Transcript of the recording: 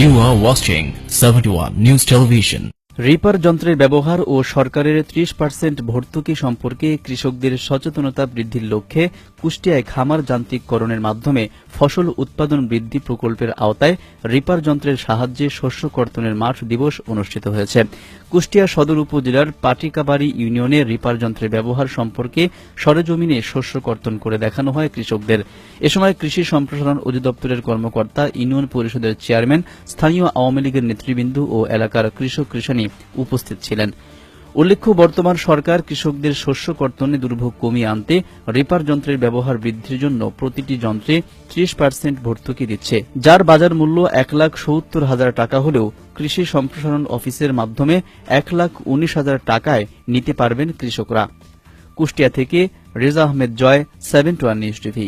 You are watching 71 News Television. Reaper যন্ত্রের ব্যবহার ও সরকারের ত্রিশ পার্সেন্ট ভর্তুকি সম্পর্কে কৃষকদের সচেতনতা বৃদ্ধির লক্ষ্যে কুষ্টিয়ায় খামার যান্ত্রিককরণের মাধ্যমে ফসল উৎপাদন বৃদ্ধি প্রকল্পের আওতায় রিপার যন্ত্রের সাহায্যে শস্য কর্তনের মাঠ দিবস অনুষ্ঠিত হয়েছে। কুষ্টিয়া সদর উপজেলার পাটিকাবাড়ি ইউনিয়নে রিপার যন্ত্রের ব্যবহার সম্পর্কে সরেজমিনে শস্য কর্তন করে দেখানো হয় কৃষকদের। এ সময় কৃষি সম্প্রসারণ অধিদপ্তরের কর্মকর্তা ইউনিয়ন পরিষদের চেয়ারম্যান, স্থানীয় আওয়ামী লীগের নেতৃবৃন্দ ও এলাকার কৃষক কৃষানি উপস্থিত ছিলেন। উল্লেখ্য, বর্তমান সরকার কৃষকদের শস্য কর্তনে দুর্ভোগ কমিয়ে আনতে রিপার যন্ত্রের ব্যবহার বৃদ্ধির জন্য প্রতিটি যন্ত্রে ত্রিশ পার্সেন্ট ভর্তুকি দিচ্ছে। যার বাজার মূল্য এক লাখ সত্তর হাজার টাকা হলেও কৃষি সম্প্রসারণ অফিসের মাধ্যমে এক লাখ উনিশ হাজার টাকায় নিতে পারবেন কৃষকরা। কুষ্টিয়া থেকে Reza Ahmed Joy, seven two news TV.